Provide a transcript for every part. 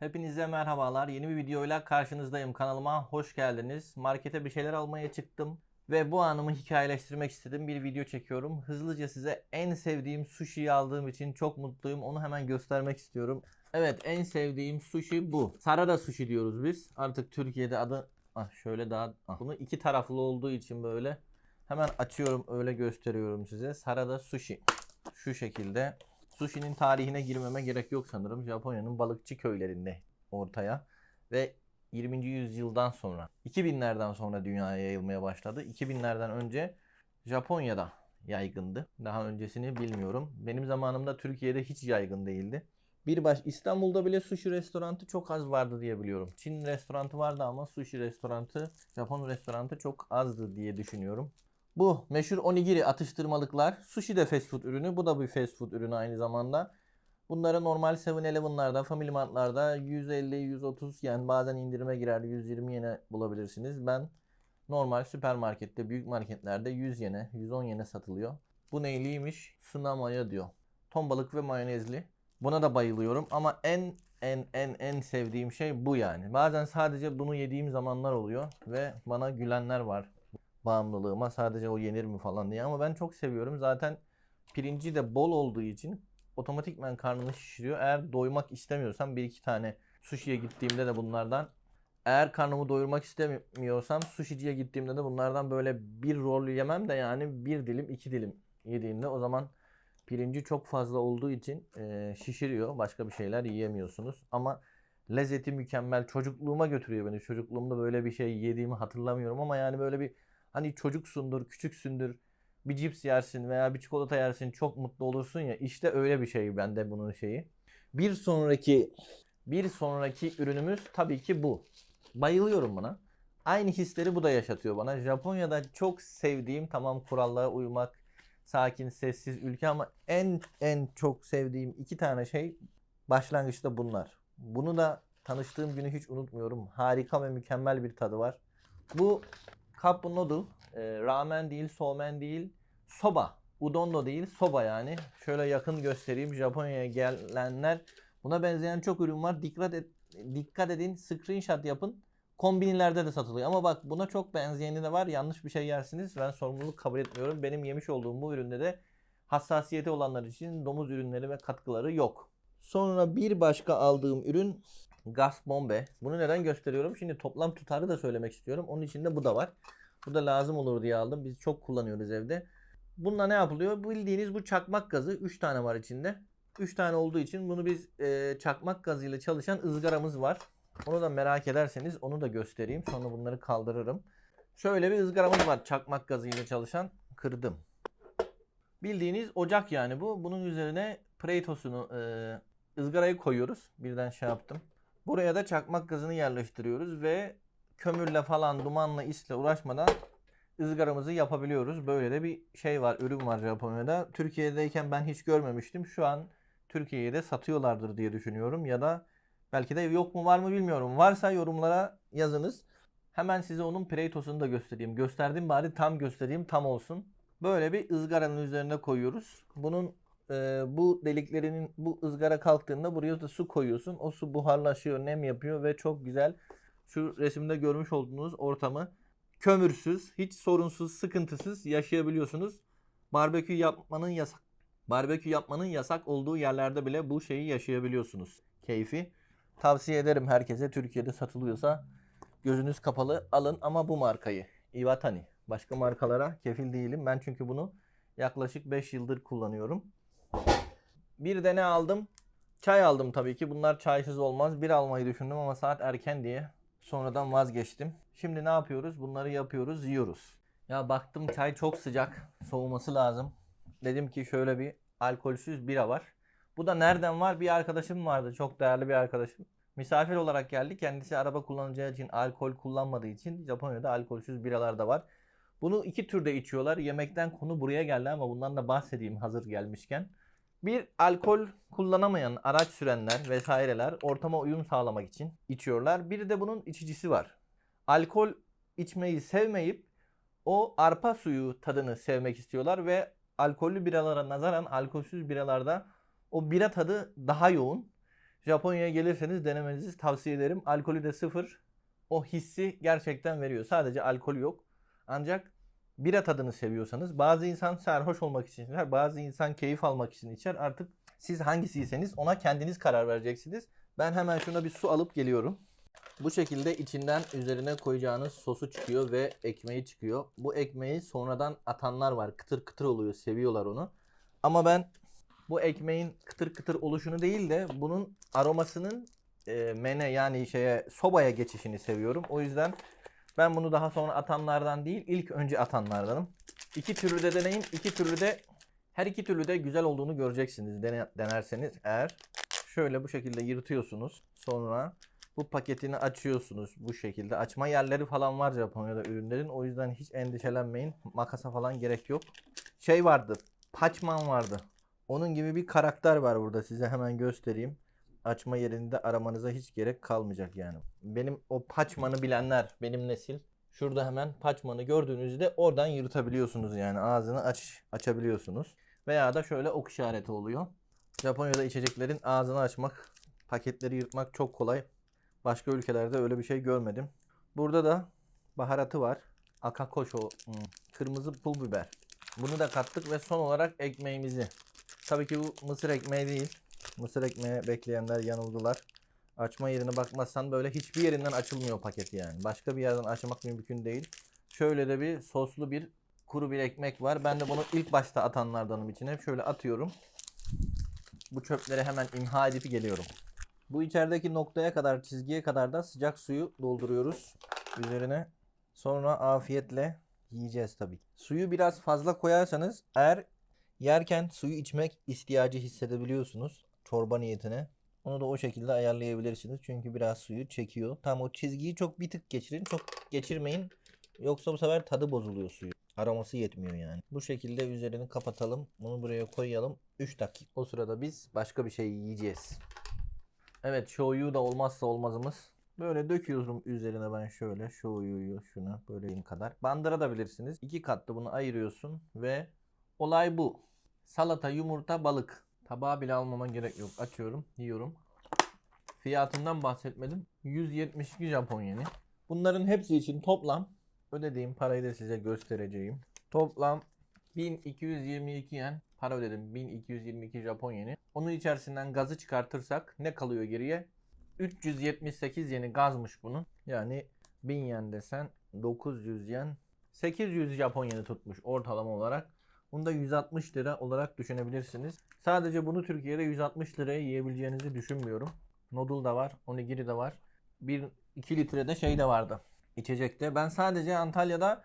Hepinize merhabalar. Yeni bir videoyla karşınızdayım. Kanalıma hoş geldiniz. Markete bir şeyler almaya çıktım ve bu anımı hikayeleştirmek istedim. Bir video çekiyorum. Hızlıca size en sevdiğim sushi'yi aldığım için çok mutluyum. Onu hemen göstermek istiyorum. Evet, en sevdiğim sushi bu. Sarada sushi diyoruz biz. Artık Türkiye'de adı ah şöyle daha ah. bunu iki taraflı olduğu için böyle hemen açıyorum öyle gösteriyorum size. Sarada sushi. Şu şekilde Sushi'nin tarihine girmeme gerek yok sanırım. Japonya'nın balıkçı köylerinde ortaya ve 20. yüzyıldan sonra 2000'lerden sonra dünyaya yayılmaya başladı. 2000'lerden önce Japonya'da yaygındı. Daha öncesini bilmiyorum. Benim zamanımda Türkiye'de hiç yaygın değildi. Bir baş İstanbul'da bile sushi restoranı çok az vardı diye biliyorum. Çin restoranı vardı ama sushi restoranı, Japon restoranı çok azdı diye düşünüyorum. Bu meşhur onigiri atıştırmalıklar. Sushi de fast food ürünü. Bu da bir fast food ürünü aynı zamanda. Bunları normal 7-Eleven'larda, Family Mart'larda 150-130 yen bazen indirime girer 120 yene bulabilirsiniz. Ben normal süpermarkette, büyük marketlerde 100 yene, 110 yene satılıyor. Bu neyliymiş? Sunamaya diyor. Ton balık ve mayonezli. Buna da bayılıyorum ama en en en en sevdiğim şey bu yani. Bazen sadece bunu yediğim zamanlar oluyor ve bana gülenler var bağımlılığıma sadece o yenir mi falan diye ama ben çok seviyorum. Zaten pirinci de bol olduğu için otomatikmen karnını şişiriyor. Eğer doymak istemiyorsam bir iki tane sushi'ye gittiğimde de bunlardan eğer karnımı doyurmak istemiyorsam sushiciye gittiğimde de bunlardan böyle bir rol yemem de yani bir dilim iki dilim yediğimde o zaman pirinci çok fazla olduğu için e, şişiriyor. Başka bir şeyler yiyemiyorsunuz. Ama lezzeti mükemmel. Çocukluğuma götürüyor beni. Çocukluğumda böyle bir şey yediğimi hatırlamıyorum ama yani böyle bir Hani çocuksundur, küçüksündür. Bir cips yersin veya bir çikolata yersin çok mutlu olursun ya. İşte öyle bir şey bende bunun şeyi. Bir sonraki bir sonraki ürünümüz tabii ki bu. Bayılıyorum buna. Aynı hisleri bu da yaşatıyor bana. Japonya'da çok sevdiğim tamam kurallara uymak, sakin, sessiz ülke ama en en çok sevdiğim iki tane şey başlangıçta bunlar. Bunu da tanıştığım günü hiç unutmuyorum. Harika ve mükemmel bir tadı var. Bu Cup noodle. E, ramen değil, somen değil. Soba. Udon da değil, soba yani. Şöyle yakın göstereyim. Japonya'ya gelenler buna benzeyen çok ürün var. Dikkat et, dikkat edin, screenshot yapın. Kombinlerde de satılıyor. Ama bak buna çok benzeyeni de var. Yanlış bir şey yersiniz. Ben sorumluluk kabul etmiyorum. Benim yemiş olduğum bu üründe de hassasiyeti olanlar için domuz ürünleri ve katkıları yok. Sonra bir başka aldığım ürün Gas bombe. Bunu neden gösteriyorum? Şimdi toplam tutarı da söylemek istiyorum. Onun içinde bu da var. Bu da lazım olur diye aldım. Biz çok kullanıyoruz evde. Bununla ne yapılıyor? Bildiğiniz bu çakmak gazı 3 tane var içinde. 3 tane olduğu için bunu biz e, çakmak gazıyla çalışan ızgaramız var. Onu da merak ederseniz onu da göstereyim. Sonra bunları kaldırırım. Şöyle bir ızgaramız var çakmak gazıyla çalışan. Kırdım. Bildiğiniz ocak yani bu. Bunun üzerine Preitos'unu e, ızgarayı koyuyoruz. Birden şey yaptım. Buraya da çakmak gazını yerleştiriyoruz ve kömürle falan dumanla isle uğraşmadan ızgaramızı yapabiliyoruz. Böyle de bir şey var, ürün var Japonya'da. Türkiye'deyken ben hiç görmemiştim. Şu an Türkiye'de satıyorlardır diye düşünüyorum ya da belki de yok mu var mı bilmiyorum. Varsa yorumlara yazınız. Hemen size onun Preitos'unu da göstereyim. Gösterdim bari tam göstereyim tam olsun. Böyle bir ızgaranın üzerine koyuyoruz. Bunun bu deliklerinin bu ızgara kalktığında buraya da su koyuyorsun. O su buharlaşıyor, nem yapıyor ve çok güzel şu resimde görmüş olduğunuz ortamı kömürsüz, hiç sorunsuz, sıkıntısız yaşayabiliyorsunuz. Barbekü yapmanın yasak barbekü yapmanın yasak olduğu yerlerde bile bu şeyi yaşayabiliyorsunuz. Keyfi. Tavsiye ederim herkese Türkiye'de satılıyorsa gözünüz kapalı alın ama bu markayı. Iwatani. Başka markalara kefil değilim. Ben çünkü bunu yaklaşık 5 yıldır kullanıyorum. Bir de ne aldım? Çay aldım tabii ki. Bunlar çaysız olmaz. Bir almayı düşündüm ama saat erken diye sonradan vazgeçtim. Şimdi ne yapıyoruz? Bunları yapıyoruz, yiyoruz. Ya baktım çay çok sıcak. Soğuması lazım. Dedim ki şöyle bir alkolsüz bira var. Bu da nereden var? Bir arkadaşım vardı. Çok değerli bir arkadaşım. Misafir olarak geldi. Kendisi araba kullanacağı için alkol kullanmadığı için Japonya'da alkolsüz biralar da var. Bunu iki türde içiyorlar. Yemekten konu buraya geldi ama bundan da bahsedeyim hazır gelmişken. Bir alkol kullanamayan araç sürenler vesaireler ortama uyum sağlamak için içiyorlar. Bir de bunun içicisi var. Alkol içmeyi sevmeyip o arpa suyu tadını sevmek istiyorlar ve alkollü biralara nazaran alkolsüz biralarda o bira tadı daha yoğun. Japonya'ya gelirseniz denemenizi tavsiye ederim. Alkolü de sıfır. O hissi gerçekten veriyor. Sadece alkol yok. Ancak bira tadını seviyorsanız bazı insan sarhoş olmak için içer, bazı insan keyif almak için içer. Artık siz hangisiyseniz ona kendiniz karar vereceksiniz. Ben hemen şuna bir su alıp geliyorum. Bu şekilde içinden üzerine koyacağınız sosu çıkıyor ve ekmeği çıkıyor. Bu ekmeği sonradan atanlar var. Kıtır kıtır oluyor. Seviyorlar onu. Ama ben bu ekmeğin kıtır kıtır oluşunu değil de bunun aromasının e, mene yani şeye sobaya geçişini seviyorum. O yüzden ben bunu daha sonra atanlardan değil ilk önce atanlardanım. İki türlü de deneyin. İki türlü de her iki türlü de güzel olduğunu göreceksiniz dene- denerseniz eğer. Şöyle bu şekilde yırtıyorsunuz. Sonra bu paketini açıyorsunuz bu şekilde. Açma yerleri falan var Japonya'da ürünlerin. O yüzden hiç endişelenmeyin. Makasa falan gerek yok. Şey vardı. Paçman vardı. Onun gibi bir karakter var burada. Size hemen göstereyim. Açma yerinde aramanıza hiç gerek kalmayacak yani. Benim o paçmanı bilenler, benim nesil. Şurada hemen paçmanı gördüğünüzde oradan yırtabiliyorsunuz yani. Ağzını aç açabiliyorsunuz. Veya da şöyle ok işareti oluyor. Japonya'da içeceklerin ağzını açmak, paketleri yırtmak çok kolay. Başka ülkelerde öyle bir şey görmedim. Burada da baharatı var. Akakoşo, hmm, kırmızı pul biber. Bunu da kattık ve son olarak ekmeğimizi. Tabii ki bu mısır ekmeği değil. Mısır ekmeği bekleyenler yanıldılar. Açma yerine bakmazsan böyle hiçbir yerinden açılmıyor paket yani. Başka bir yerden açmak mümkün değil. Şöyle de bir soslu bir kuru bir ekmek var. Ben de bunu ilk başta atanlardanım içine. Şöyle atıyorum. Bu çöpleri hemen imha edip geliyorum. Bu içerideki noktaya kadar çizgiye kadar da sıcak suyu dolduruyoruz üzerine. Sonra afiyetle yiyeceğiz tabii. Suyu biraz fazla koyarsanız eğer yerken suyu içmek ihtiyacı hissedebiliyorsunuz çorba niyetine. Onu da o şekilde ayarlayabilirsiniz. Çünkü biraz suyu çekiyor. Tam o çizgiyi çok bir tık geçirin. Çok geçirmeyin. Yoksa bu sefer tadı bozuluyor suyu. Aroması yetmiyor yani. Bu şekilde üzerini kapatalım. Bunu buraya koyalım. 3 dakika. O sırada biz başka bir şey yiyeceğiz. Evet shoyu da olmazsa olmazımız. Böyle döküyorum üzerine ben şöyle shoyuyu şuna böyle kadar. Bandırabilirsiniz. İki katlı bunu ayırıyorsun ve olay bu. Salata, yumurta, balık. Tabağı bile almama gerek yok. Açıyorum, yiyorum. Fiyatından bahsetmedim. 172 Japon yeni. Bunların hepsi için toplam ödediğim parayı da size göstereceğim. Toplam 1222 yen para ödedim. 1222 Japon yeni. Onun içerisinden gazı çıkartırsak ne kalıyor geriye? 378 yeni gazmış bunun. Yani 1000 yen desen 900 yen 800 Japon yeni tutmuş ortalama olarak. Bunu da 160 lira olarak düşünebilirsiniz. Sadece bunu Türkiye'de 160 liraya yiyebileceğinizi düşünmüyorum. Noodle da var, onigiri de var. 1 2 litre de şey de vardı. İçecekte. Ben sadece Antalya'da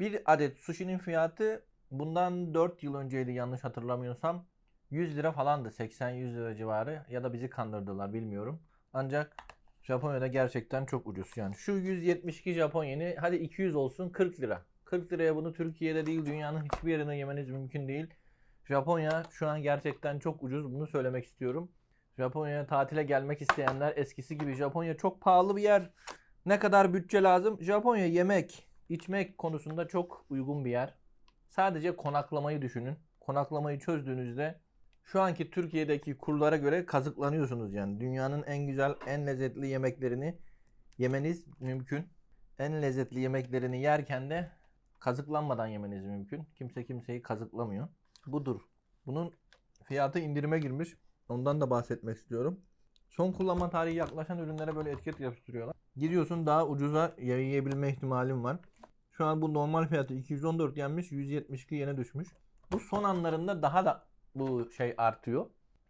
bir adet sushi'nin fiyatı bundan 4 yıl önceydi yanlış hatırlamıyorsam. 100 lira falandı. 80-100 lira civarı. Ya da bizi kandırdılar bilmiyorum. Ancak Japonya'da gerçekten çok ucuz. Yani şu 172 Japon yeni hadi 200 olsun 40 lira. 40 liraya bunu Türkiye'de değil dünyanın hiçbir yerinde yemeniz mümkün değil. Japonya şu an gerçekten çok ucuz. Bunu söylemek istiyorum. Japonya'ya tatile gelmek isteyenler eskisi gibi Japonya çok pahalı bir yer. Ne kadar bütçe lazım? Japonya yemek, içmek konusunda çok uygun bir yer. Sadece konaklamayı düşünün. Konaklamayı çözdüğünüzde şu anki Türkiye'deki kurlara göre kazıklanıyorsunuz yani. Dünyanın en güzel, en lezzetli yemeklerini yemeniz mümkün. En lezzetli yemeklerini yerken de kazıklanmadan yemeniz mümkün. Kimse kimseyi kazıklamıyor. Budur. Bunun fiyatı indirime girmiş. Ondan da bahsetmek istiyorum. Son kullanma tarihi yaklaşan ürünlere böyle etiket yapıştırıyorlar. Giriyorsun daha ucuza yiyebilme ihtimalin var. Şu an bu normal fiyatı 214 yenmiş 172 yene düşmüş. Bu son anlarında daha da bu şey artıyor.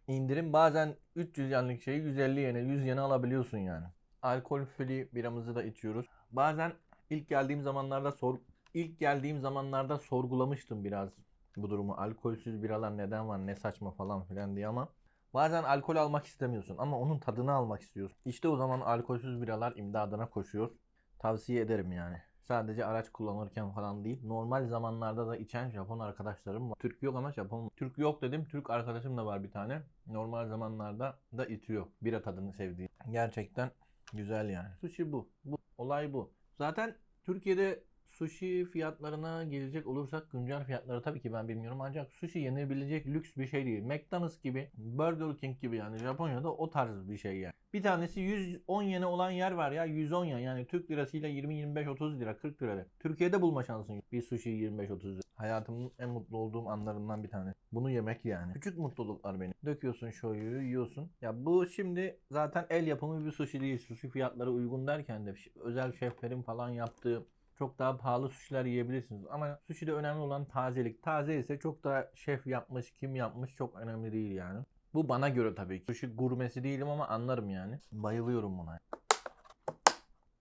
İndirim bazen 300 yenlik şeyi 150 yene 100 yene alabiliyorsun yani. Alkol free biramızı da içiyoruz. Bazen ilk geldiğim zamanlarda sor ilk geldiğim zamanlarda sorgulamıştım biraz bu durumu. Alkolsüz biralar neden var ne saçma falan filan diye ama bazen alkol almak istemiyorsun ama onun tadını almak istiyorsun. İşte o zaman alkolsüz biralar imdadına koşuyor. Tavsiye ederim yani. Sadece araç kullanırken falan değil. Normal zamanlarda da içen Japon arkadaşlarım var. Türk yok ama Japon. Türk yok dedim. Türk arkadaşım da var bir tane. Normal zamanlarda da itiyor. Bira tadını sevdiği. Gerçekten güzel yani. Sushi bu. bu. Olay bu. Zaten Türkiye'de Sushi fiyatlarına gelecek olursak güncel fiyatları tabii ki ben bilmiyorum ancak sushi yenebilecek lüks bir şey değil. McDonald's gibi, Burger King gibi yani Japonya'da o tarz bir şey yani. Bir tanesi 110 yene olan yer var ya 110 yen yani Türk lirasıyla 20 25 30 lira 40 lira. Türkiye'de bulma şansın. Bir sushi 25 30 lira. Hayatımın en mutlu olduğum anlarından bir tanesi. Bunu yemek yani. Küçük mutluluklar benim. Döküyorsun shoyu, yiyorsun. Ya bu şimdi zaten el yapımı bir sushi değil. Sushi fiyatları uygun derken de özel şeflerin falan yaptığı çok daha pahalı sushi'ler yiyebilirsiniz. Ama sushi'de önemli olan tazelik. Taze ise çok daha şef yapmış, kim yapmış çok önemli değil yani. Bu bana göre tabii ki. Sushi gurmesi değilim ama anlarım yani. Bayılıyorum buna.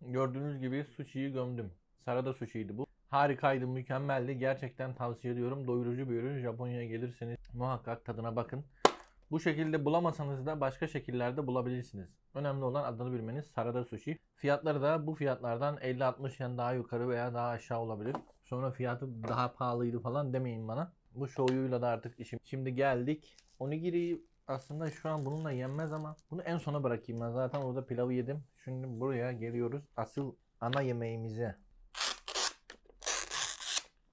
Gördüğünüz gibi sushi'yi gömdüm. Sarada sushi'ydi bu. Harikaydı, mükemmeldi. Gerçekten tavsiye ediyorum. Doyurucu bir ürün. Japonya'ya gelirseniz muhakkak tadına bakın. Bu şekilde bulamasanız da başka şekillerde bulabilirsiniz. Önemli olan adını bilmeniz Sarada Sushi. Fiyatları da bu fiyatlardan 50-60 yen daha yukarı veya daha aşağı olabilir. Sonra fiyatı daha pahalıydı falan demeyin bana. Bu shoyuyla da artık işim. Şimdi geldik. Onigiri aslında şu an bununla yenmez ama bunu en sona bırakayım ben. Zaten orada pilavı yedim. Şimdi buraya geliyoruz. Asıl ana yemeğimize.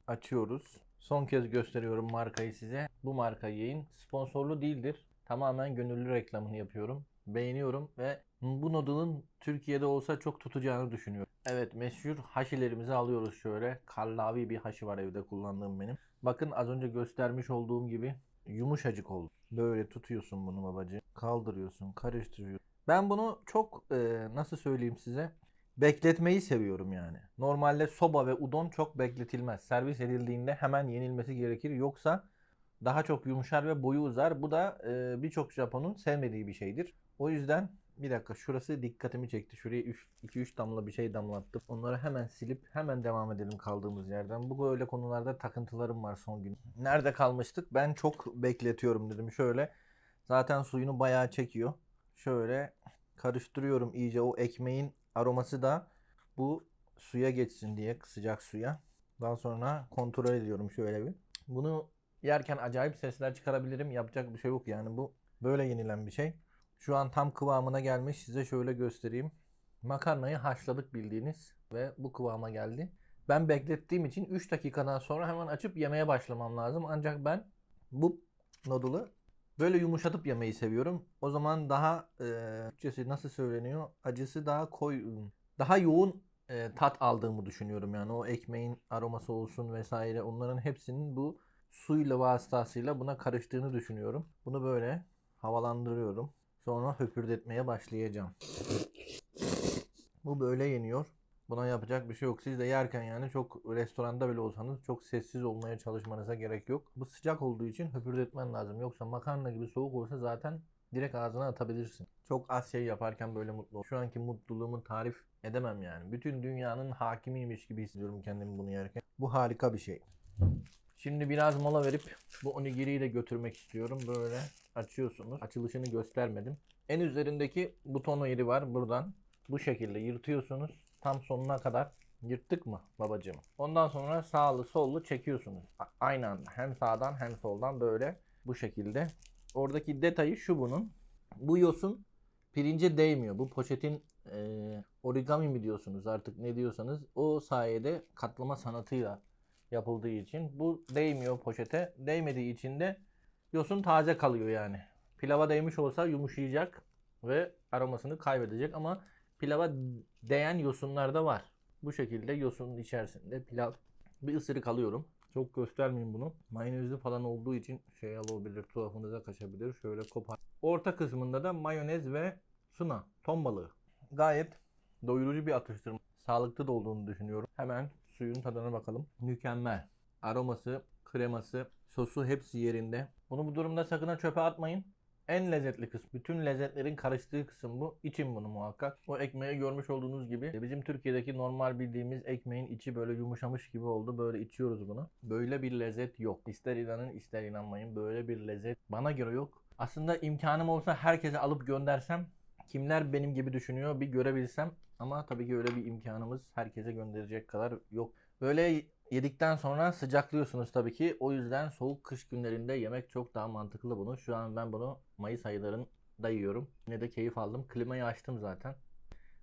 Açıyoruz. Son kez gösteriyorum markayı size. Bu markayı yiyin. Sponsorlu değildir. Tamamen gönüllü reklamını yapıyorum. Beğeniyorum ve bu noodle'ın Türkiye'de olsa çok tutacağını düşünüyorum. Evet meşhur haşilerimizi alıyoruz şöyle. Kallavi bir haşi var evde kullandığım benim. Bakın az önce göstermiş olduğum gibi yumuşacık oldu. Böyle tutuyorsun bunu babacı. Kaldırıyorsun, karıştırıyorsun. Ben bunu çok e, nasıl söyleyeyim size bekletmeyi seviyorum yani. Normalde soba ve udon çok bekletilmez. Servis edildiğinde hemen yenilmesi gerekir. Yoksa daha çok yumuşar ve boyu uzar. Bu da e, birçok Japon'un sevmediği bir şeydir. O yüzden bir dakika şurası dikkatimi çekti. Şuraya 2-3 damla bir şey damlattım. Onları hemen silip hemen devam edelim kaldığımız yerden. Bu böyle konularda takıntılarım var son gün. Nerede kalmıştık? Ben çok bekletiyorum dedim. Şöyle zaten suyunu bayağı çekiyor. Şöyle karıştırıyorum iyice o ekmeğin aroması da bu suya geçsin diye sıcak suya. Daha sonra kontrol ediyorum şöyle bir. Bunu yerken acayip sesler çıkarabilirim. Yapacak bir şey yok yani bu böyle yenilen bir şey. Şu an tam kıvamına gelmiş. Size şöyle göstereyim. Makarnayı haşladık bildiğiniz ve bu kıvama geldi. Ben beklettiğim için 3 dakikadan sonra hemen açıp yemeye başlamam lazım. Ancak ben bu noodle'ı böyle yumuşatıp yemeyi seviyorum. O zaman daha e, nasıl söyleniyor? Acısı daha koy, daha yoğun e, tat aldığımı düşünüyorum. Yani o ekmeğin aroması olsun vesaire onların hepsinin bu suyla vasıtasıyla buna karıştığını düşünüyorum. Bunu böyle havalandırıyorum. Sonra höpürdetmeye başlayacağım. Bu böyle yeniyor. Buna yapacak bir şey yok. Siz de yerken yani çok restoranda bile olsanız çok sessiz olmaya çalışmanıza gerek yok. Bu sıcak olduğu için höpürdetmen lazım. Yoksa makarna gibi soğuk olsa zaten direkt ağzına atabilirsin. Çok az şey yaparken böyle mutlu ol. Şu anki mutluluğumu tarif edemem yani. Bütün dünyanın hakimiymiş gibi hissediyorum kendimi bunu yerken. Bu harika bir şey. Şimdi biraz mola verip bu onigiriyi de götürmek istiyorum. Böyle açıyorsunuz. Açılışını göstermedim. En üzerindeki buton yeri var buradan. Bu şekilde yırtıyorsunuz. Tam sonuna kadar yırttık mı babacığım? Ondan sonra sağlı sollu çekiyorsunuz. Aynı anda hem sağdan hem soldan böyle bu şekilde. Oradaki detayı şu bunun. Bu yosun pirince değmiyor. Bu poşetin e, origami mi diyorsunuz artık ne diyorsanız o sayede katlama sanatıyla yapıldığı için bu değmiyor poşete. Değmediği için de yosun taze kalıyor yani. Pilava değmiş olsa yumuşayacak ve aromasını kaybedecek ama pilava değen yosunlar da var. Bu şekilde yosunun içerisinde pilav bir ısırık alıyorum. Çok göstermeyeyim bunu. Mayonezli falan olduğu için şey olabilir, tuhafınıza kaçabilir. Şöyle kopar. Orta kısmında da mayonez ve suna, ton balığı. Gayet doyurucu bir atıştırma. Sağlıklı da olduğunu düşünüyorum. Hemen suyun tadına bakalım. Mükemmel. Aroması, kreması, sosu hepsi yerinde. Bunu bu durumda sakın çöpe atmayın. En lezzetli kısım. Bütün lezzetlerin karıştığı kısım bu. İçin bunu muhakkak. O ekmeği görmüş olduğunuz gibi bizim Türkiye'deki normal bildiğimiz ekmeğin içi böyle yumuşamış gibi oldu. Böyle içiyoruz bunu. Böyle bir lezzet yok. İster inanın ister inanmayın. Böyle bir lezzet bana göre yok. Aslında imkanım olsa herkese alıp göndersem kimler benim gibi düşünüyor bir görebilsem ama tabii ki öyle bir imkanımız herkese gönderecek kadar yok. Böyle yedikten sonra sıcaklıyorsunuz tabii ki. O yüzden soğuk kış günlerinde yemek çok daha mantıklı bunu. Şu an ben bunu Mayıs aylarında yiyorum. Yine de keyif aldım. Klimayı açtım zaten.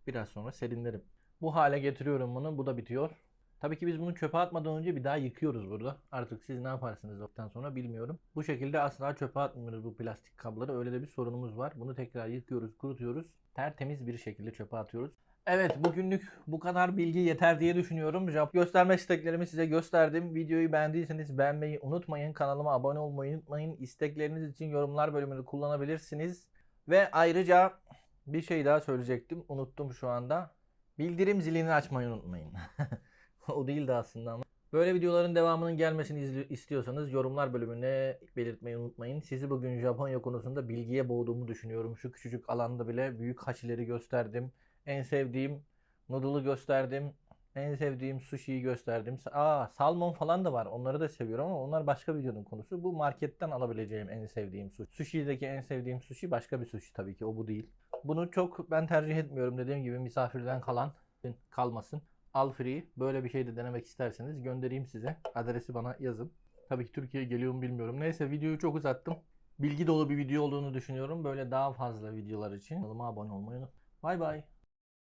Biraz sonra serinlerim. Bu hale getiriyorum bunu. Bu da bitiyor. Tabii ki biz bunu çöpe atmadan önce bir daha yıkıyoruz burada. Artık siz ne yaparsınız oktan sonra bilmiyorum. Bu şekilde asla çöpe atmıyoruz bu plastik kabları. Öyle de bir sorunumuz var. Bunu tekrar yıkıyoruz, kurutuyoruz. Tertemiz bir şekilde çöpe atıyoruz. Evet bugünlük bu kadar bilgi yeter diye düşünüyorum. Jap göstermek isteklerimi size gösterdim. Videoyu beğendiyseniz beğenmeyi unutmayın. Kanalıma abone olmayı unutmayın. İstekleriniz için yorumlar bölümünü kullanabilirsiniz. Ve ayrıca bir şey daha söyleyecektim. Unuttum şu anda. Bildirim zilini açmayı unutmayın. o değildi aslında ama. Böyle videoların devamının gelmesini istiyorsanız yorumlar bölümüne belirtmeyi unutmayın. Sizi bugün Japonya konusunda bilgiye boğduğumu düşünüyorum. Şu küçücük alanda bile büyük haçileri gösterdim. En sevdiğim noodle'ı gösterdim. En sevdiğim sushi'yi gösterdim. Aa salmon falan da var. Onları da seviyorum ama onlar başka videonun konusu. Bu marketten alabileceğim en sevdiğim sushi. Sushi'deki en sevdiğim sushi başka bir sushi tabii ki. O bu değil. Bunu çok ben tercih etmiyorum. Dediğim gibi misafirden kalan kalmasın. Al free. Böyle bir şey de denemek isterseniz göndereyim size. Adresi bana yazın. Tabii ki Türkiye'ye geliyor mu bilmiyorum. Neyse videoyu çok uzattım. Bilgi dolu bir video olduğunu düşünüyorum. Böyle daha fazla videolar için kanalıma abone olmayı unutmayın. Bay bay.